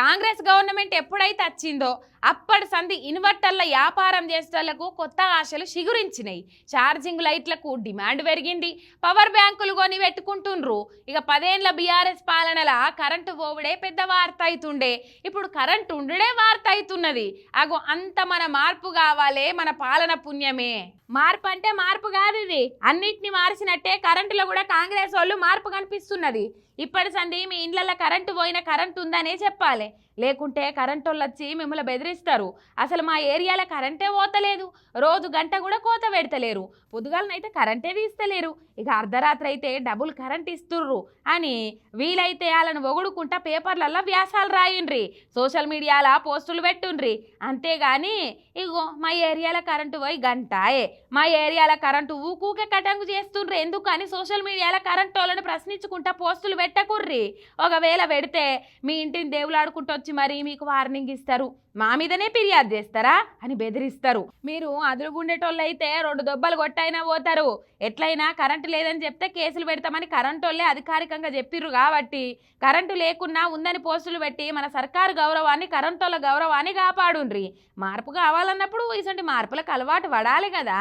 Congress government ఎప్పుడైతే వచ్చిందో అప్పటి సంధి ఇన్వర్టర్ల వ్యాపారం చేసేటోళ్ళకు కొత్త ఆశలు చిగురించినాయి ఛార్జింగ్ లైట్లకు డిమాండ్ పెరిగింది. పవర్ బ్యాంకులు కొని పెట్టుకుంటుండ్రు ఇక పదేండ్ల బీఆర్ఎస్ పాలనల కరెంటు పోవుడే పెద్ద వార్త అవుతుండే ఇప్పుడు కరెంటు ఉండుడే వార్త అవుతున్నది అగో అంత మన మార్పు కావాలే మన పాలన పుణ్యమే. మార్పు అంటే మార్పు కాదు ఇది. అన్నిటిని మార్చినట్టే కరెంటులో కూడా కాంగ్రెస్ వాళ్ళు మార్పు కనిపిస్తున్నది. ఇప్పటి సంది మీ ఇండ్లలో కరెంటు పోయిన కరెంటు ఉందనే చెప్పాలి. లేకుంటే కరెంటు వాళ్ళు వచ్చి మిమ్మల్ని బెదిరిస్తారు. అసలు మా ఏరియాలో కరెంటే పోతలేదు. రోజు గంట కూడా కోత పెడతలేరు. పొద్దుగాలనైతే కరెంటే తీస్తలేరు. ఇక అర్ధరాత్రి అయితే డబుల్ కరెంట్ ఇస్తుర్రు అని వీలైతే వాళ్ళని ఒగుడుకుంటా పేపర్లల్లో వ్యాసాలు రాయండ్రి. సోషల్ మీడియాలో పోస్టులు పెట్టుండ్రి. అంతేగాని ఇగో మా ఏరియాలో కరెంటు పోయి గంటాయే. మా ఏరియాలో కరెంటు ఊకూకే కటంగు చేస్తుండ్రు. ఎందుకు అని సోషల్ మీడియాలో కరెంటు వాళ్ళని ప్రశ్నించుకుంటా పోస్టులు పెట్టకుర్రి? ఒకవేళ పెడితే మీ ఇంటిని మాట్లాడుకుంటూ వచ్చి మరి మీకు వార్నింగ్ ఇస్తారు. మా మీదనే ఫిర్యాదు చేస్తారా? అని బెదిరిస్తారు. మీరు అదురుగుండేటోళ్ళు అయితే రెండు దెబ్బలు కొట్టైనా పోతారు. ఎట్లయినా కరెంటు లేదని చెప్తే కేసులు పెడతామని కరెంటు వాళ్ళే అధికారికంగా చెప్పిర్రు కాబట్టి కరెంటు లేకున్నా ఉందని పోస్టులు పెట్టి మన సర్కారు గౌరవాన్ని కరెంటు వాళ్ళ గౌరవాన్ని కాపాడుండ్రి. మార్పు కావాలన్నప్పుడు ఇటువంటి మార్పులకు అలవాటు పడాలి కదా.